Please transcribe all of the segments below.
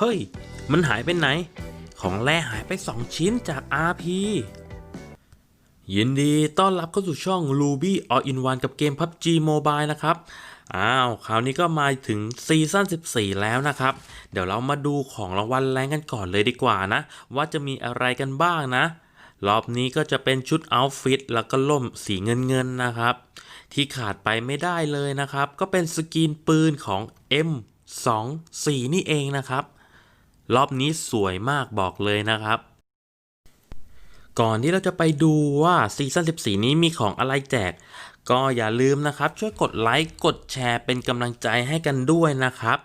เฮ้ย มันหายไปไหน ของแร่หายไป 2 ชิ้นจาก RP ยินดีต้อนรับเข้าสู่ช่อง Ruby All in One กับเกม PUBG Mobile นะครับ อ้าว คราวนี้ก็มาถึงซีซั่น 14 แล้วนะครับ เดี๋ยวเรามาดูของรางวัลแรงกันก่อนเลยดีกว่านะ ว่าจะมีอะไรกันบ้างนะ รอบนี้ก็จะเป็นชุดเอาฟิตแล้วก็ล่มสีเงินเงินๆนะครับ ที่ขาดไปไม่ได้เลยนะครับ ก็เป็นสกรีนปืนของ M24 นี่เองนะครับ รอบนี้สวยมากบอกเลยนะครับ ก่อนที่เราจะไปดูว่าซีซั่น14 นี้มีของอะไรแจก ก็อย่าลืมนะครับ ช่วยกดไลค์กดแชร์เป็นกำลังใจให้กันด้วยนะครับ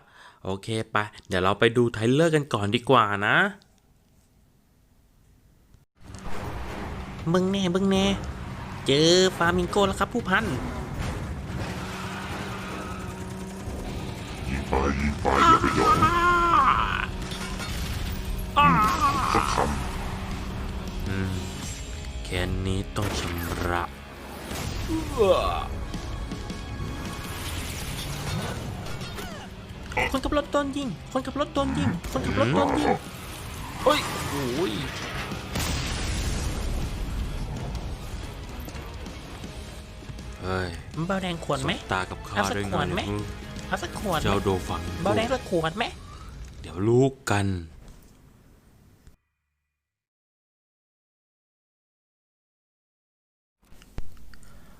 โอเคไป เดี๋ยวเราไปดูไทเลอร์กันก่อนดีกว่านะมึงแน่มึงแน่ เจอฟามิงโกแล้วครับผู้พันยิงไปยิงไปอย่าไปหยอง สักคแค่นี้ต้องชำระคนขับรถโดนยิง คนขับรถโดนยิง คนขับรถโดนยิงเฮ้ยโอ้ยเฮ้ยเบาแดงขวดไหมสบตากับข้าเอาสักด้วยขวดไหมไงมึงเอาสักขวดไหมเจ้าโดฟังเบาแดงสักขวดไหมเดี๋ยวรู้กัน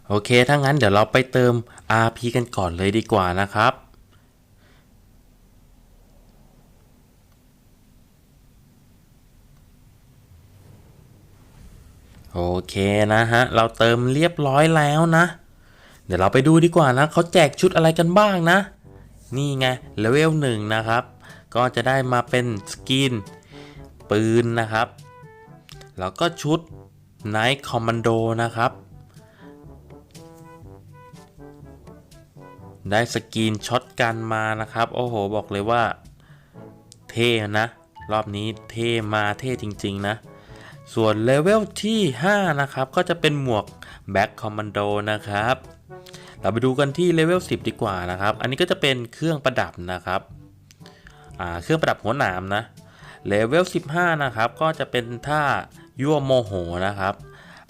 โอเค ถ้างั้นเดี๋ยวเราไปเติม RP กันก่อนเลยดีกว่านะครับ โอเคนะฮะ เราเติมเรียบร้อยแล้วนะ เดี๋ยวเราไปดูดีกว่านะ เขาแจกชุดอะไรกันบ้างนะ นี่ไง เลเวลหนึ่งนะครับ ก็จะได้มาเป็นสกิน ปืนนะครับ แล้วก็ชุด Night Commando นะครับ ได้สกินช็อตกันมานะครับ โอ้โห บอกเลยว่า เท่นะ รอบนี้เท่มาเท่จริง ๆ นะ ส่วนเลเวลที่ 5 นะครับ ก็จะเป็นหมวก Back Commando นะครับ เราไปดูกันที่เลเวล10 ดีกว่านะครับ อันนี้ก็จะเป็นเครื่องประดับนะครับ เครื่องประดับหัวหนามนะ เลเวล15 นะครับ ก็จะเป็นท่ายั่วโมโหนะครับ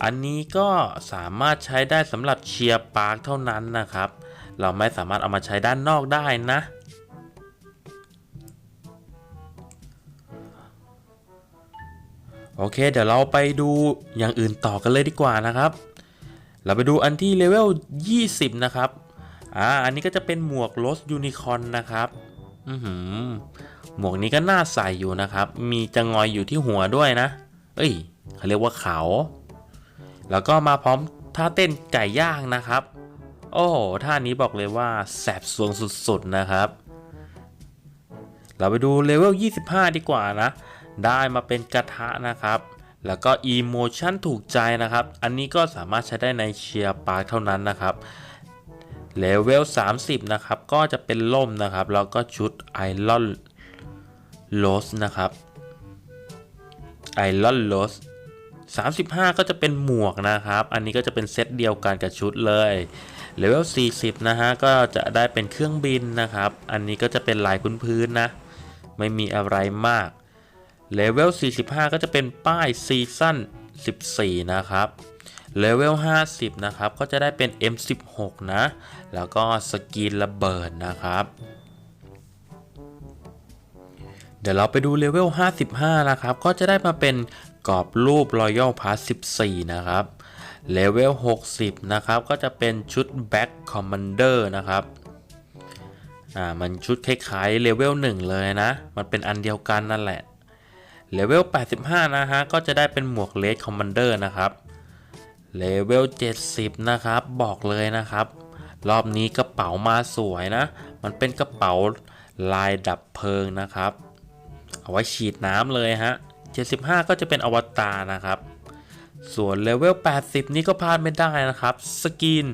อันนี้ก็สามารถใช้ได้สำหรับเชียร์ปาร์คเท่านั้นนะครับ เราไม่สามารถเอามาใช้ด้านนอกได้นะ โอเค เดี๋ยวเราไปดูอย่างอื่นต่อกันเลยดีกว่านะครับ เราไปดูอันที่เลเวล 20 นะครับ อ่า อันนี้ก็จะเป็นหมวกลสยูนิคอนนะครับ อือหือ หมวกนี้ก็น่าใส่อยู่นะครับ มีจะงอยอยู่ที่หัวด้วยนะ เอ้ยเขาเรียกว่าเขา แล้วก็มาพร้อมท่าเต้นไก่ย่างนะครับ โอ้โหท่านี้บอกเลยว่าแสบสวงสุดๆนะครับ เราไปดูเลเวล 25 ดีกว่านะ ได้มาเป็นกระทะนะครับ แล้วก็ Emotion ถูกใจนะครับ อันนี้ก็สามารถใช้ได้ในเชียร์ปาร์คเท่านั้นนะครับเลเวล 30 นะครับ ก็จะเป็นล่มนะครับ แล้วก็ชุด Iron l o s นะครับ Iron l o s 35 ก็จะเป็นหมวกนะครับ อันนี้ก็จะเป็นเซตเดียวกันกับชุดเลย เลเวล 40 นะฮะ ก็จะได้เป็นเครื่องบินนะครับ อันนี้ก็จะเป็นลายพื้นๆนะ ไม่มีอะไรมาก เลเวล 45 ก็จะเป็นป้ายซีซั่น 14 นะครับ เลเวล 50 นะครับ ก็จะได้เป็น M16 นะ แล้วก็สกินระเบิดนะครับเดี๋ยวเราไปดูเลเวล 55 นะครับ ก็จะได้มาเป็นกรอบรูป Royal Pass 14 นะครับ เลเวล 60 นะครับ ก็จะเป็นชุด Back Commander นะครับ อ่า มันชุดคล้ายๆเลเวล 1 เลยนะ มันเป็นอันเดียวกันนั่นแหละ เลเวล 85 นะฮะ ก็จะได้เป็นหมวก Red Commander นะครับ เลเวล 70 นะครับ บอกเลยนะครับ รอบนี้กระเป๋ามาสวยนะ มันเป็นกระเป๋าลายดับเพลิงนะครับ เอาไว้ฉีดน้ำเลยฮะ 75 ก็จะเป็นอวตารนะครับ ส่วนเลเวล 80 นี่ก็พลาดไม่ได้นะครับ สกิน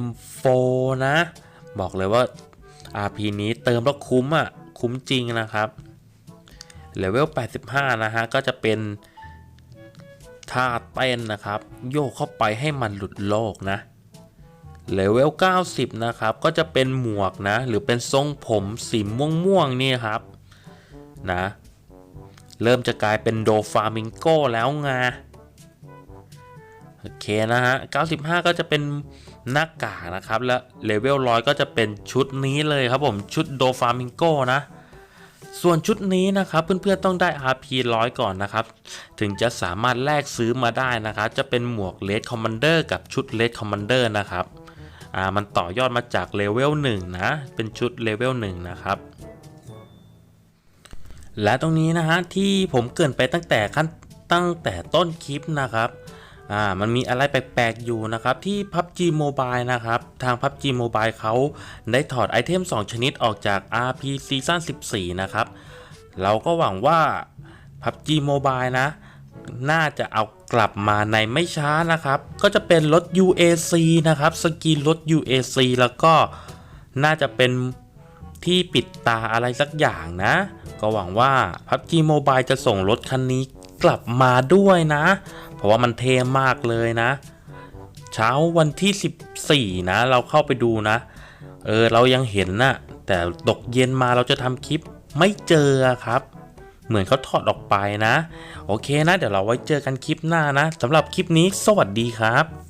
M4 นะ บอกเลยว่า RP นี้เติมแล้วคุ้มอะ คุ้มจริงนะครับเลเวล 85 นะฮะ ก็จะเป็นท่าเต้นนะครับ โยกเข้าไปให้มันหลุดโลกนะเลเวล 90 นะครับ ก็จะเป็นหมวกนะ หรือเป็นทรงผมสีม่วงๆนี่ครับนะ เริ่มจะกลายเป็นโดฟามิงโกแล้วไง โอเคนะฮะ 95 ก็จะเป็นหน้ากากนะครับ และเลเวลร้อยก็จะเป็นชุดนี้เลยครับผม ชุดโดฟามิงโกนะ ส่วนชุดนี้นะครับ เพื่อนๆต้องได้ RP ร้อยก่อนนะครับ ถึงจะสามารถแลกซื้อมาได้นะครับ จะเป็นหมวกเลดคอมมานเดอร์กับชุดเลดคอมมานเดอร์นะครับ อ่า มันต่อยอดมาจากเลเวล1นะ เป็นชุดเลเวล1นะครับและตรงนี้นะฮะที่ผมเกินไปตั้งแต่ขั้นตั้งแต่ต้นคลิปนะครับ อ่ามันมีอะไรแปลกๆอยู่นะครับที่ PUBG Mobile นะครับทาง PUBG Mobile เขาได้ถอดไอเทม 2 ชนิดออกจาก RP Season 14 นะครับ เราก็หวังว่า PUBG Mobile นะ น่าจะเอากลับมาในไม่ช้านะครับ ก็จะเป็นรถ UAC นะครับ สกินรถ UAC แล้วก็น่าจะเป็นที่ปิดตาอะไรสักอย่างนะ ก็หวังว่า PUBG Mobile จะส่งรถคันนี้กลับมาด้วยนะ เพราะว่ามันเท่มากเลยนะ เช้าวันที่ 14 นะ เราเข้าไปดูนะ เออเรายังเห็นนะแต่ตกเย็นมาเราจะทำคลิปไม่เจอครับ เหมือนเขาถอดออกไปนะ โอเคนะ เดี๋ยวเราไว้เจอกันคลิปหน้านะสำหรับคลิปนี้สวัสดีครับ